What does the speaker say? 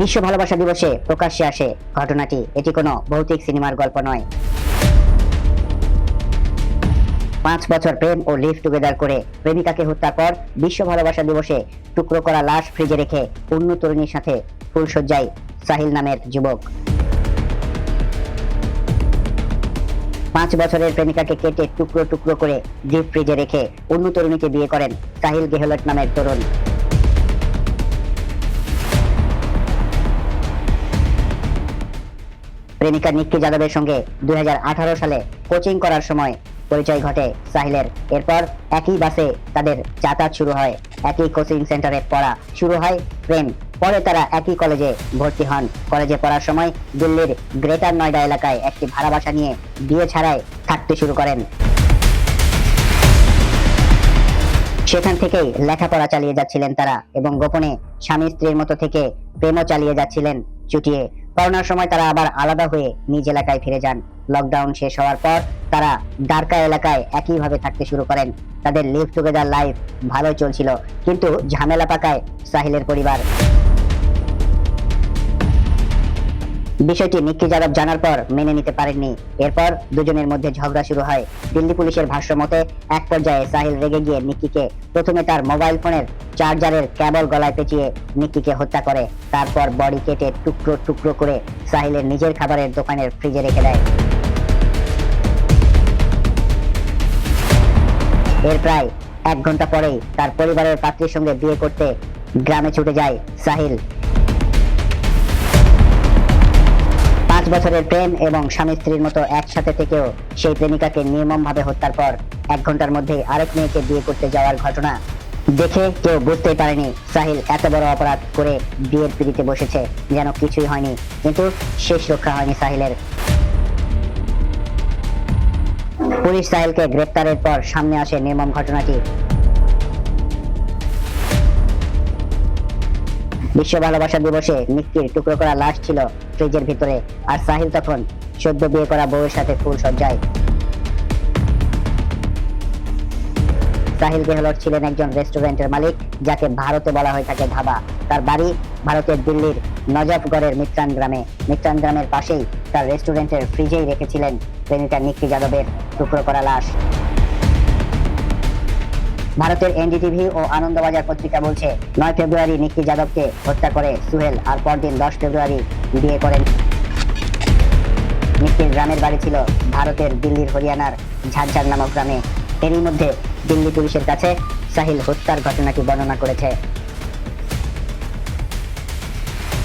বিশ্ব ভালোবাসা দিবসে প্রকাশ্যে আসে ঘটনাটি। এটি কোনো ভৌতিক সিনেমার গল্প নয়। পাঁচ বছর প্রেম ও লিভ টুগেদার করে প্রেমিকাকে হত্যার পর বিশ্ব ভালোবাসা দিবসে টুকরো করা লাশ ফ্রিজে রেখে অন্য তরুণীর সাথে ফুলসজ্জায় সাহিল নামের যুবক। পাঁচ বছরের প্রেমিকাকে কেটে টুকরো টুকরো করে ডিপ ফ্রিজে রেখে অন্য তরুণীকে বিয়ে করেন সাহিল গেহলট নামের তরুণ। প্রেমিকা নিক্কি যাদবের সঙ্গে দুই সালে কোচিং করার সময় পরিচয় ঘটে সাহিলের। এরপর একই বাসে তাদের যাতায়াত শুরু হয়। একই কোচিং সেন্টারে পড়া শুরু হয় প্রেম। পরে তারা একই কলেজে ভর্তি হন। কলেজে পড়ার সময় দিল্লির গ্রেটার নয়ডা এলাকায় একটি ভাড়া বাসা নিয়ে বিয়ে ছাড়াই থাকতে শুরু করেন। সেখান থেকেই লেখাপড়া চালিয়ে যাচ্ছিলেন তারা এবং গোপনে স্বামী স্ত্রীর মতো থেকে প্রেমও চালিয়ে যাচ্ছিলেন। চুটিয়ে করোনার সময় তারা আবার আলাদা হয়ে নিজ এলাকায় ফিরে যান। লকডাউন শেষ হওয়ার পর তারা দ্বারকা এলাকায় একইভাবে থাকতে শুরু করেন। তাদের লিভ টুগেদার লাইফ ভালো চলছিল, কিন্তু ঝামেলা পাকায় সাহিলের পরিবার। বিষয়টি নিক্কি যাদব জানার পর মেনে নিতে পারেননি। এরপর দুজনের মধ্যে ঝগড়া শুরু হয়। দিল্লি পুলিশের ভাষ্য মতে, এক পর্যায়ে সাহিল রেগে গিয়ে নিক্কিকে প্রথমে তার মোবাইল ফোনের চার্জারের কেবল গলায় পেঁচিয়ে নিক্কিকে হত্যা করে। তারপর বডি কেটে টুকরো টুকরো করে সাহিলের নিজের খাবারের দোকানের ফ্রিজে রেখে দেয়। এর প্রায় এক ঘণ্টা পরেই তার পরিবারের পাত্রীর সঙ্গে বিয়ে করতে গ্রামে ছুটে যায় সাহিল। বছরের প্রেম এবং স্বামী স্ত্রীর মতো একসাথে থেকেও সেই প্রেমিকাকে নির্মমভাবে হত্যার পর এক ঘণ্টার মধ্যেই আরেক মেয়েকে বিয়ে করতে যাওয়ার ঘটনা দেখে কেউ বুঝতেই পারেনি সাহিল এত বড় অপরাধ করে বিয়ের পিড়িতে বসেছে যেন কিছুই হয়নি, কিন্তু শেষ রক্ষা হয়নি সাহিলের। পুলিশ সাহিলকে গ্রেপ্তারের পর সামনে আসে নির্মম ঘটনাটি। বিশ্ব ভালোবাসা দিবসে নিক্কির টুকরো করা লাশ ছিল ফ্রিজের ভিতরে, আর সাহিল তখন সদ্য বিয়ে করা বউয়ের সাথে ফুল সজ্জায়। সাহিল গেহলট ছিলেন একজন রেস্টুরেন্টের মালিক, যাকে ভারতে বলা হয়ে থাকে ধাবা। তার বাড়ি ভারতের দিল্লির নজফগড়ের মিত্রান গ্রামে। মিত্রান গ্রামের পাশেই তার রেস্টুরেন্টের ফ্রিজেই রেখেছিলেন প্রেমিকা নিক্কি যাদবের টুকরো করা লাশ। ভারতের এনডিটিভি ও আনন্দবাজার পত্রিকা বলছে, নয় ফেব্রুয়ারি নিকি যাদবকে হত্যা করে সুহেল আর পরদিন দশ ফেব্রুয়ারি বিয়ে করেন। নিকির গ্রামের বাড়ি ছিল ভারতের দিল্লির হরিয়ানার ঝাড়ঝাড় নামক গ্রামে। এরই মধ্যে দিল্লি পুলিশের কাছে সাহিল হত্যার ঘটনাটি বর্ণনা করেছে।